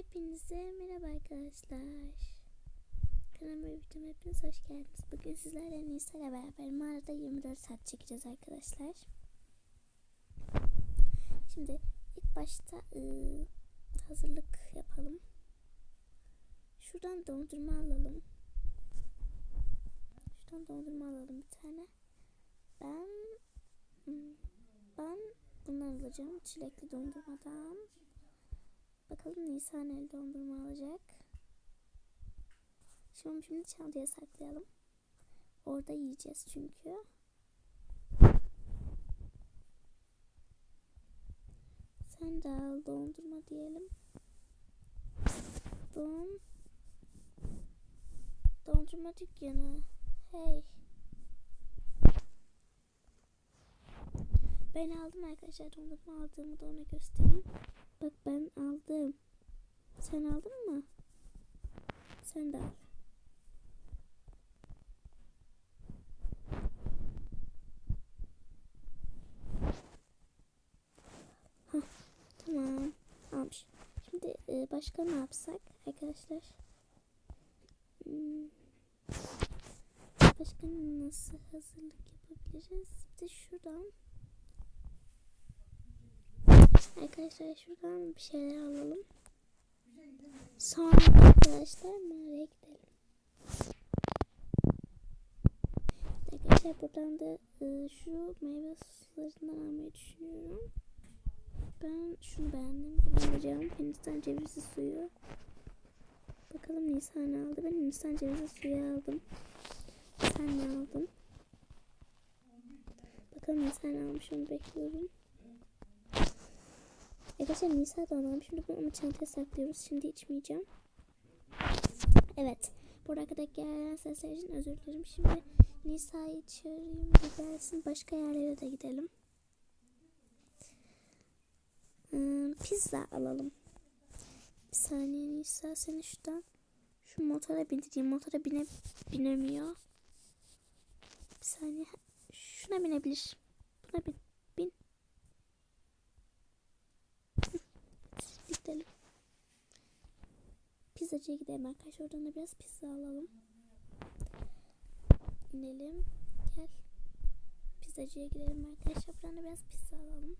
Hepinize merhaba arkadaşlar. Kanalıma videoma hepiniz hoş geldiniz. Bugün sizlerle Nisa ile beraber mağarada 24 saat çekeceğiz arkadaşlar. Şimdi ilk başta ıı, hazırlık yapalım. Şuradan dondurma alalım. Şuradan dondurma alalım bir tane. Ben hmm, ben bundan alacağım. Çilekli dondurmadan. Bakalım Nisan el dondurma alacak. Şimdi şimdi çantaya saklayalım. Orada yiyeceğiz çünkü. Sen de al dondurma diyelim. Don Dondurma dükkanı. Hey. Ben aldım arkadaşlar dondurma aldığımı da ona göstereyim. Bak ben aldım. Sen aldın mı? Sen de al. Tamam. Almış. Şimdi e, başka ne yapsak arkadaşlar? Hmm. Başka nasıl hazırlık yapabiliriz? Bir de şuradan Arkadaşlar şuradan bir şeyler alalım. Sonra arkadaşlar mağaraya gidelim. Arkadaşlar buradan da e, şu meyve sularından almayı düşünüyorum. Ben şunu beğendim. Bunu alacağım. Hindistan cevizi suyu. Bakalım Nisan aldı. Ben Hindistan cevizi suyu aldım. Sen ne aldın? Bakalım Nisan almış onu bekliyorum. Arkadaşlar Nisa da. Şimdi bunu ama çantaya saklıyoruz. Şimdi içmeyeceğim. Evet. Burada kadar gelen sesler için özür dilerim. Şimdi Nisa'yı çağırayım. Bir gelsin. Başka yerlere de gidelim. Hmm, pizza alalım. Bir saniye Nisa seni şuradan şu motora bindireyim. Motora bine, binemiyor. Bir saniye. Şuna binebilir. Buna bin. Bin. Gidelim. Pizzacıya gidelim arkadaşlar. Oradan da biraz pizza alalım. İnelim. Gel. Pizzacıya gidelim arkadaşlar. Buradan da biraz pizza alalım.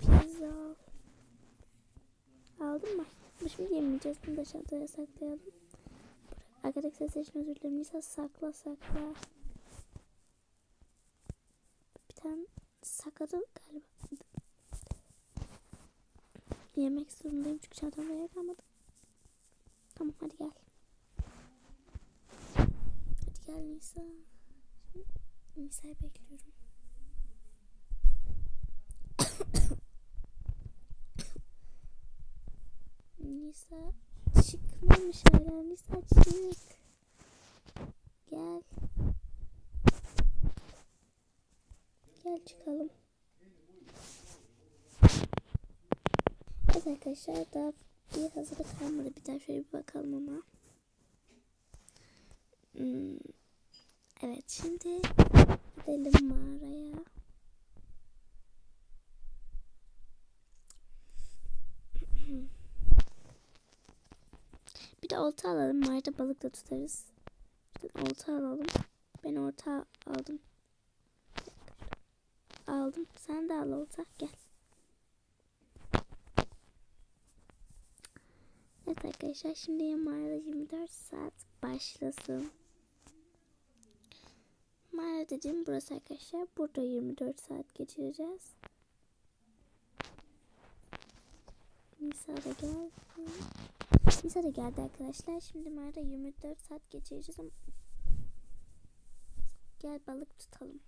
Pizza al. Aldın mı? Bu şimdi yemeyeceğiz. Bunu da çantaya saklayalım. Arkadaki sesler için özür dilerim. Nisa sakla sakla. Bir tane sakladım galiba. Yemek zorundayım çünkü çantamda yer kalmadı. Tamam hadi gel. Hadi gel Nisa. Nisa'yı bekliyorum. Nisa çıkmamış hala. Nisa çık. Gel. Gel çıkalım. Evet arkadaşlar daha bir hazırlık kalmadı. Bir daha şöyle bir bakalım ama. Hmm. Evet şimdi gidelim mağaraya. Bir de olta alalım. Mağarada balık da tutarız. Olta alalım. Ben orta aldım. Aldım. Sen de al olta. Gel. Evet arkadaşlar şimdi mağarada 24 saat başlasın. Mağara dediğim burası arkadaşlar. Burada 24 saat geçireceğiz. Nisa da geldi. Nisa da geldi arkadaşlar. Şimdi mağarada 24 saat geçireceğiz ama gel balık tutalım.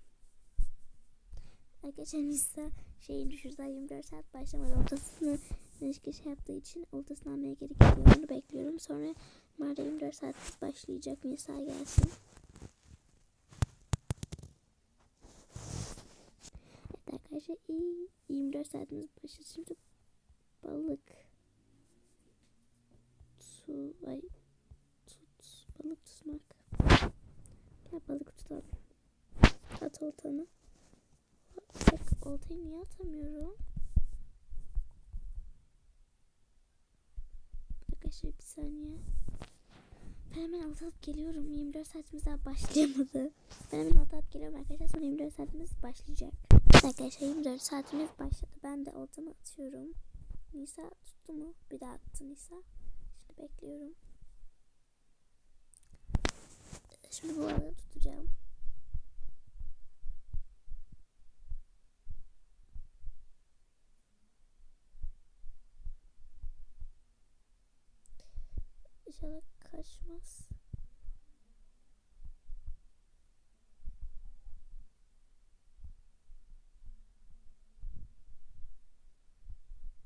Arkadaşlar Nisa şeyin şurada 24 saat başlamadı. Ortasını ilişki şey yaptığı için oltasını almaya geri gidiyor. Onu bekliyorum. Sonra mağarada 24 saat başlayacak. Nisa gelsin. Evet arkadaşlar iyi. 24 saatimiz başladı. Şimdi balık su ay tut balık tutmak. Gel balık tutalım. At oltanı. Bak oltayı niye atamıyorum? Arkadaşlar bir saniye. Ben hemen alt atıp geliyorum. 24 saatimiz daha başlayamadı. Ben hemen alt atıp geliyorum arkadaşlar. Sonra 24 saatimiz başlayacak. Arkadaşlar 24 saatimiz başladı. Ben de oltamı atıyorum. Nisa tuttu mu? Bir daha attı Nisa. Şimdi bekliyorum. Şimdi bu arada tutacağım. İnşallah kaçmaz.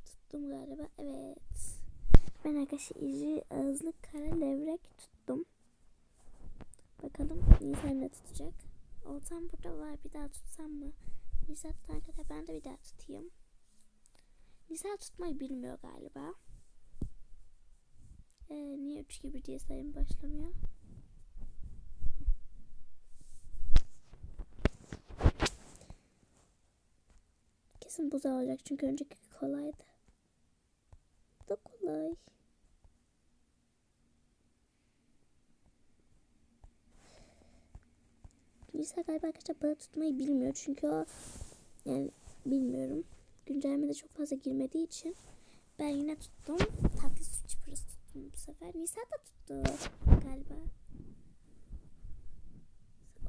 Tuttum galiba. Evet. Ben arkadaşlar iri ağızlı kara levrek tuttum. Bakalım Nisa ne tutacak. Oltam burada var. Bir daha tutsam mı? Nisa tutan kadar ben de bir daha tutayım. Nisa tutmayı bilmiyor galiba. 3 gibi diye sayım başlamıyor? Kesin buza olacak çünkü önceki kolaydı. Da kolay. Lisa galiba arkadaşlar balık tutmayı bilmiyor çünkü o yani bilmiyorum. Güncellemede çok fazla girmediği için ben yine tuttum. Tatlı su çıpırası tuttum bu sefer. Nisa da tuttu galiba.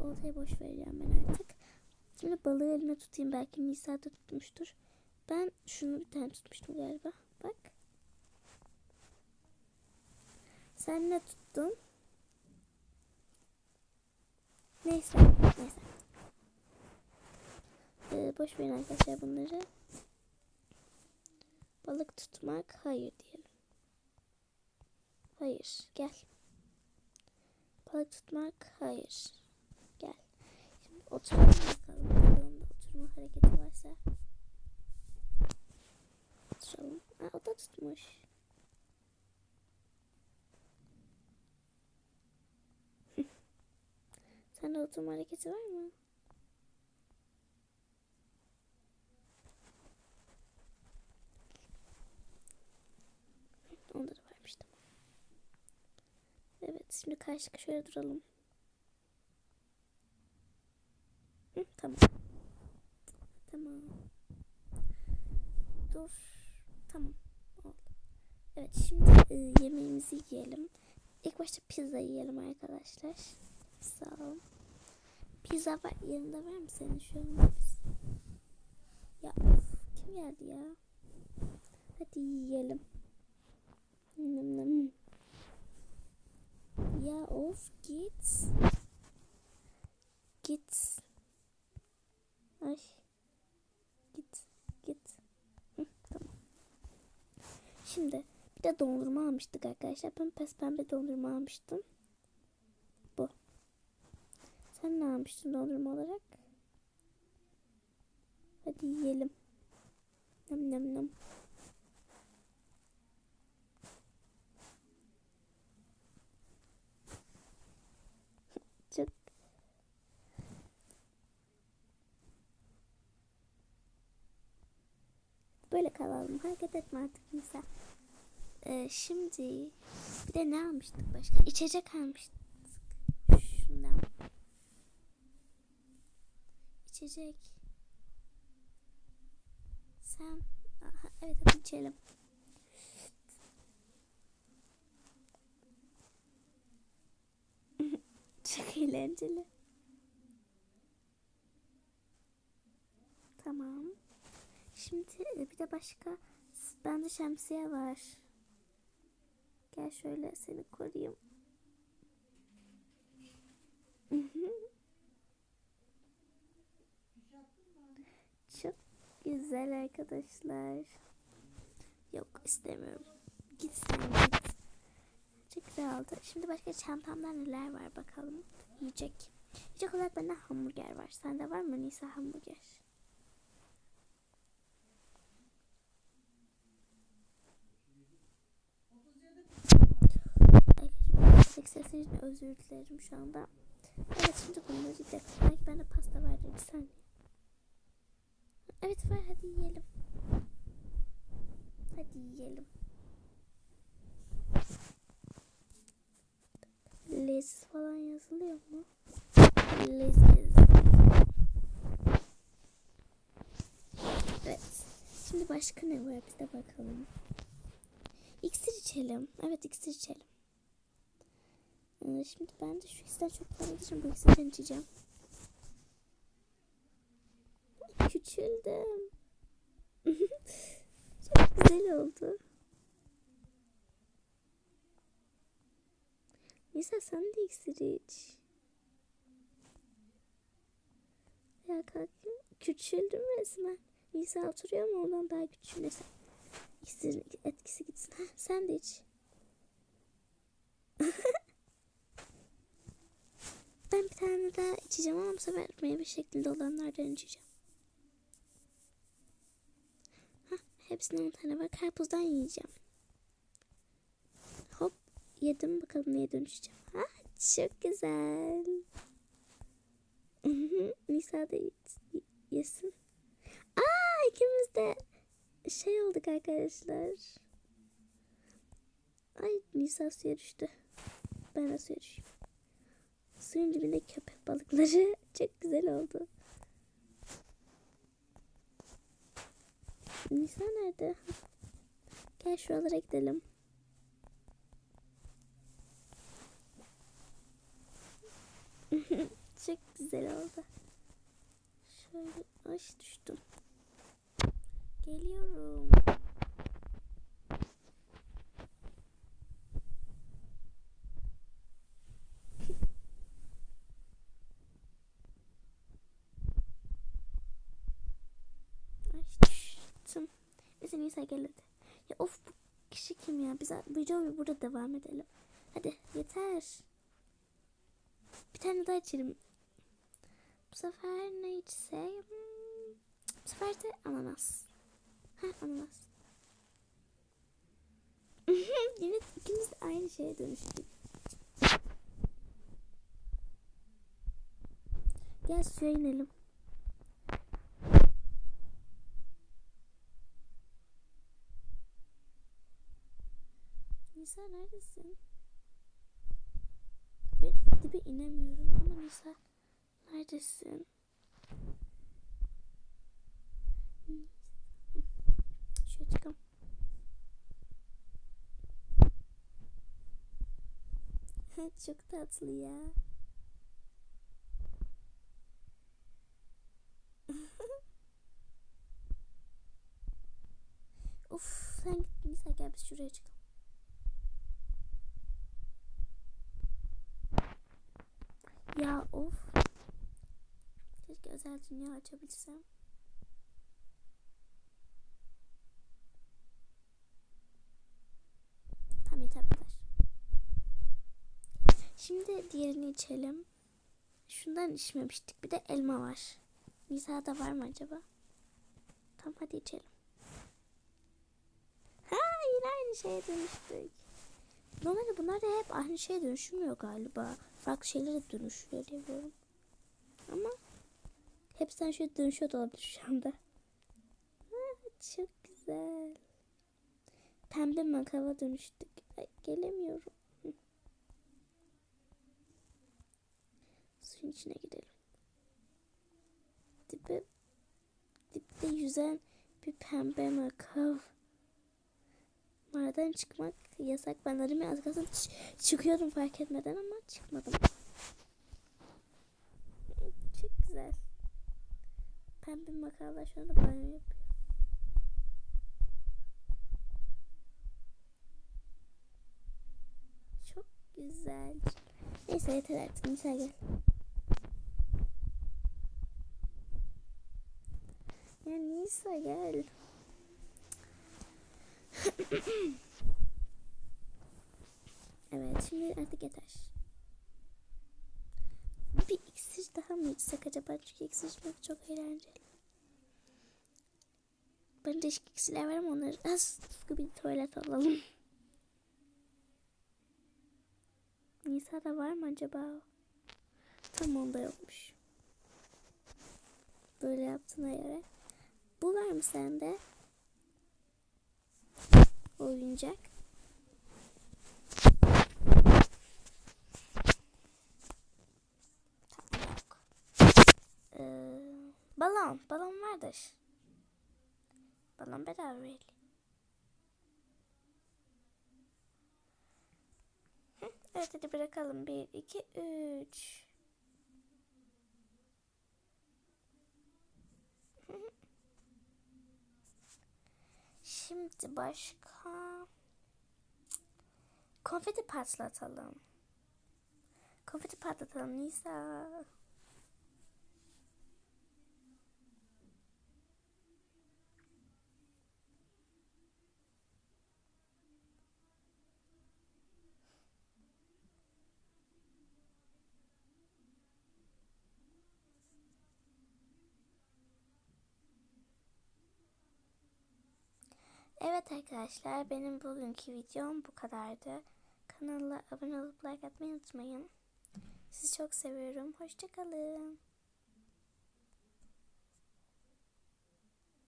Oltayı boş vereceğim ben artık. Şimdi balığı eline tutayım. Belki Nisa da tutmuştur. Ben şunu bir tane tutmuştum galiba. Bak. Sen ne tuttun? Neyse. Neyse. Ee, boş verin arkadaşlar bunları. Balık tutmak hayır diyelim. Hayır gel. Balık tutmak hayır. Gel. Şimdi oturalım bakalım. Balığında oturma hareketi varsa. Oturalım. Aa, o da tutmuş. Sende oturma hareketi var mı? Onda da varmış tamam. Evet şimdi karşılıklı şöyle duralım. Hı, tamam. Tamam. Dur. Tamam. Oldu. Evet şimdi e, yemeğimizi yiyelim. İlk başta pizza yiyelim arkadaşlar. Sağ olun. Pizza var yanında var mı senin şu an? Ya of, kim geldi ya? Hadi yiyelim. Nım nım. Ya of git. Git. Ay. Git. Git. Hı, tamam. Şimdi bir de dondurma almıştık arkadaşlar. Ben pes pembe dondurma almıştım. Bu. Sen ne almıştın dondurma olarak? Hadi yiyelim. Nam nam nam. Çok Böyle kalalım. Hareket etme artık Nisa. Ee, şimdi bir de ne almıştık başka? İçecek almıştık. Şundan. İçecek. Sen. Aha, evet hadi içelim. Çok eğlenceli. Tamam. Şimdi e, bir de başka bende şemsiye var. Gel şöyle seni koruyayım. Çok güzel arkadaşlar. Yok istemiyorum. Git sen git. Çok güzel. Şimdi başka çantamda neler var bakalım. Yiyecek. Yiyecek olarak bende hamburger var. Sende var mı Nisa hamburger? Arkadaşlar sesi için özür dilerim şu anda. Evet şimdi bunları yiyeceğiz. Belki bende pasta vardır bir saniye. Evet var hadi yiyelim. Hadi yiyelim. Leziz falan yazılıyor mu? Leziz. Evet. Şimdi başka ne var biz de bakalım. İksir içelim. Evet iksir içelim. Ee, şimdi ben de şu iksirden çok fazla. Bu iksirden içeceğim. Küçüldüm. çok güzel oldu. Nisa sen de iksir iç. Ya kalkayım. Küçüldüm resmen. Nisa oturuyor mu ondan daha küçülmesin. İksirin etkisi gitsin. Ha, sen de iç. ben bir tane daha içeceğim ama bu sefer meyve şeklinde olanlardan içeceğim. Ha, hepsine 10 tane var. Karpuzdan yiyeceğim. Hop yedim bakalım neye dönüşeceğim. Ha, çok güzel. Nisa da yesin. Aa ikimiz de şey olduk arkadaşlar. Ay Nisa suya düştü. Ben de suya düşeyim. Suyun dibinde köpek balıkları çok güzel oldu. Nisa nerede? Gel şuralara gidelim. çok güzel oldu. Şöyle ay düştüm. Geliyorum. Ay düştüm. Neyse Nisa gel hadi. Ya of bu kişi kim ya? Biz videoyu burada devam edelim. Hadi yeter. Bir tane daha içelim. Bu sefer ne içsek? Hmm, Bu sefer de ananas. Ha ananas. Yine ikimiz de aynı şeye dönüştük. Gel suya inelim. Nisa neredesin? Ben dibe inemiyorum ama Nisa neredesin? Şöyle çıkalım. Çok tatlı ya. of sen git Nisa gel biz şuraya çıkalım. Ya of. Keşke özel dünya açabilsem. Tamam yeter. Şimdi diğerini içelim. Şundan içmemiştik. Bir de elma var. Nisa'da var mı acaba? Tamam hadi içelim. Ha yine aynı şeye dönüştük. Normalde bunlar da hep aynı şeye dönüşmüyor galiba. Farklı şeylere dönüşüyor diye biliyorum. Ama hepsinden şöyle dönüşüyor da olabilir şu anda. Ha, çok güzel. Pembe makava dönüştük. Ay, gelemiyorum. Hı. Suyun içine girelim. Dibe, dipte yüzen bir pembe makav. Mağaradan çıkmak yasak. Ben arımı az kalsın çıkıyordum fark etmeden ama çıkmadım. Çok güzel. Pembe makarlar şu anda banyo yapıyor. Çok güzel. Neyse yeter artık. Nisa gel. Ya Nisa gel. Evet şimdi artık yeter. Bir iksir daha mı içsek acaba? Çünkü iksir içmek çok eğlenceli. Bence değişik iksirler var ama onları az sıkı bir tuvalet alalım. Nisa'da var mı acaba? Tam onda yokmuş. Böyle yaptığına göre. Bu var mı sende? Oyuncak. Ee, balon. Balon vardır. Balon bedava Evet hadi bırakalım. Bir, iki, üç. Şimdi başka... Konfeti patlatalım. Konfeti patlatalım Nisa. Evet arkadaşlar benim bugünkü videom bu kadardı. Kanala abone olup like atmayı unutmayın. Sizi çok seviyorum. Hoşçakalın.